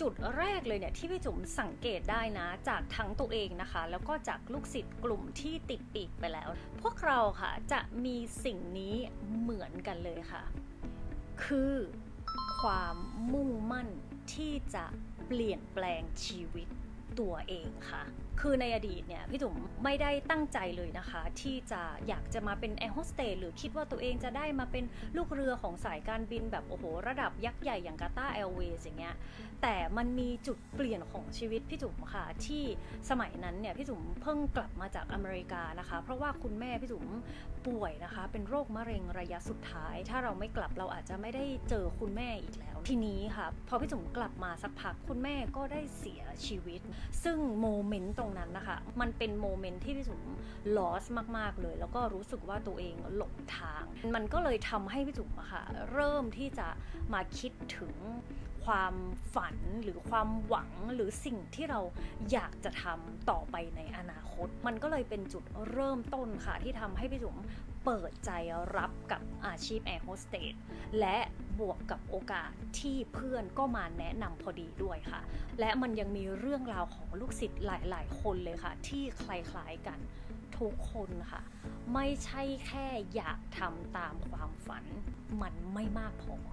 จุดแรกเลยเนี่ยที่พี่จุ๋มสังเกตได้นะ จากทั้งตัวเองนะคะ แล้วก็จากลูกศิษย์กลุ่มที่ติดปีกไปแล้ว พวกเราค่ะจะมีสิ่งนี้เหมือนกันเลยค่ะ คือความมุ่งมั่นที่จะเปลี่ยนแปลงชีวิต ตัวเองค่ะ คือในอดีตเนี่ยพี่จุ๋มไม่ได้ตั้งใจเลยนะคะ ที่จะอยากจะมาเป็นแอร์โฮสเตสหรือคิดว่าตัวเองจะได้มาเป็นลูกเรือของสายการบินแบบโอ้โห ระดับยักษ์ใหญ่อย่างกาตาร์แอร์เวย์อย่างเงี้ยแต่มันมีจุดเปลี่ยนของชีวิตพี่จุ๋มค่ะ ที่สมัยนั้นเนี่ยพี่จุ๋มเพิ่งกลับมาจากอเมริกานะคะ เพราะว่าคุณแม่พี่จุ๋มป่วยนะคะ เป็นโรคมะเร็งระยะสุดท้าย ถ้าเราไม่กลับเราอาจจะไม่ได้เจอคุณแม่อีกแล้ว ทีนี้ค่ะ พอพี่จุ๋มกลับมาสักพักคุณแม่ก็ได้เสียชีวิตซึ่งโมเมนต์ตรงนั้นนะคะ มันเป็นโมเมนต์ที่พี่จุ๋มลอสมากๆเลย แล้วก็รู้สึกว่าตัวเองหลงทาง มันก็เลยทำให้พี่จุ๋มอะค่ะ เริ่มที่จะมาคิดถึงความฝันหรือความหวังหรือสิ่งที่เราอยากจะทำต่อไปในอนาคต มันก็เลยเป็นจุดเริ่มต้นค่ะที่ทำให้พี่จุ๋ม เปิดใจรับกับอาชีพแอร์โฮสเตสและบวกกับโอกาสที่เพื่อนก็มาแนะนำพอดีด้วยค่ะ และมันยังมีเรื่องราวของลูกศิษย์หลาย ๆ คนเลยค่ะ ที่คล้าย ๆ กันทุกคนค่ะ ไม่ใช่แค่อยากทำตามความฝัน มันไม่มากพอ